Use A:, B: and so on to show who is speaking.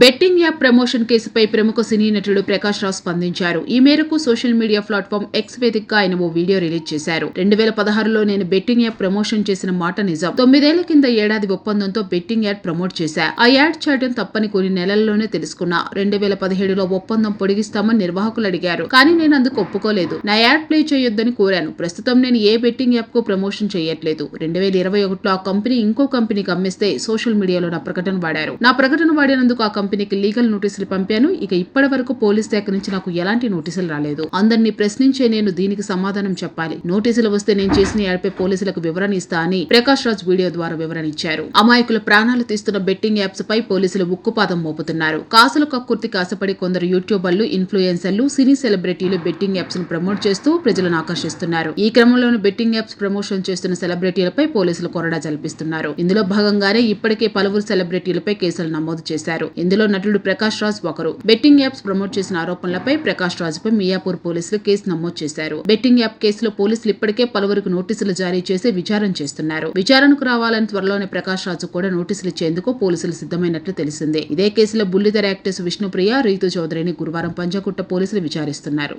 A: Betting app promotion కేసుపై ప్రముఖ సినీ నటుడు ప్రకాష్ రావు స్పందించారు. ఈ మేరకు సోషల్ మీడియా ప్లాట్ఫామ్ ఎక్స్ వేదికగా ఆయన ఓ వీడియో రిలీజ్ చేశారు. రెండు వేల పదహారులో నేను బెట్టింగ్ యాప్ ప్రమోషన్ చేసిన మాట నిజం. తొమ్మిదేళ్ళ కింద ఏడాది ఒప్పందంతో బెట్టింగ్ యాడ్ ప్రమోట్ చేశా. ఆ యాడ్ చేయడం తప్పని కొన్ని నెలల్లోనే తెలుసుకున్నా. రెండు వేల పదిహేడులో ఒప్పందం పొడిగిస్తామని నిర్వాహకులు అడిగారు. కానీ నేను అందుకు ఒప్పుకోలేదు. నా యాడ్ ప్లే చేయొద్దని కోరాను. ప్రస్తుతం నేను ఏ బెట్టింగ్ యాప్కు ప్రమోషన్ చేయట్లేదు. రెండు వేల ఇరవై ఒకటిలో ఆ కంపెనీ ఇంకో కంపెనీకి అమ్మిస్తే సోషల్ మీడియాలో నా ప్రకటన వాడారు. నా ప్రకటన వాడినందుకు ఆ కంపెనీకి లీగల్ నోటీసులు పంపాను. ఇక ఇప్పటి వరకు పోలీస్ శాఖ నుంచి నాకు ఎలాంటి నోటీసులు రాలేదు. అందరినీ ప్రశ్నించే నేను దీనికి సమాధానం చెప్పాలి. నోటీసులు వస్తే నేను చేసిన యాడ్పై పోలీసులకు వివరణ ఇస్తా అని ప్రకాష్ రాజ్ వీడియో ద్వారా వివరణ ఇచ్చారు. అమాయకుల ప్రాణాలు తీస్తున్న బెట్టింగ్ యాప్స్ పై పోలీసులు ఉక్కుపాదం మోపుతున్నారు. కాసుల కక్కుర్తికి ఆశపడి కొందరు యూట్యూబర్లు ఇన్ఫ్లుయెన్సర్లు సినీ సెలబ్రిటీలు బెట్టింగ్ యాప్స్ను ప్రమోట్ చేస్తూ ప్రజలను ఆకర్షిస్తున్నారు. ఈ క్రమంలోనే బెట్టింగ్ యాప్స్ ప్రమోషన్ చేస్తున్న సెలబ్రిటీలపై పోలీసులు కొరడా జల్పిస్తున్నారు. ఇందులో భాగంగానే ఇప్పటికే పలువురు సెలబ్రిటీలపై కేసులు నమోదు చేశారు. ఇందులో నటుడు ప్రకాష్ రాజ్ ఒకరు. బెట్టింగ్ యాప్స్ ప్రమోట్ చేసిన ఆరోపణలపై ప్రకాష్ రాజ్పై మియాపూర్ పోలీసులు కేసు నమోదు చేశారు. బెట్టింగ్ యాప్ కేసులో పోలీసులు ఇప్పటికే పలువురికి నోటీసులు జారీ చేసి విచారణ చేస్తున్నారు. విచారణకు రావాలని త్వరలోనే ప్రకాష్ రాజు కూడా నోటీసులు ఇచ్చేందుకు పోలీసులు సిద్ధమైనట్లు తెలిసిందే. ఇదే కేసులో బుల్లితెర యాక్టర్స్ విష్ణుప్రియ రీతు చౌదరిని గురువారం పంజాగుట్ట పోలీసులు విచారిస్తున్నారు.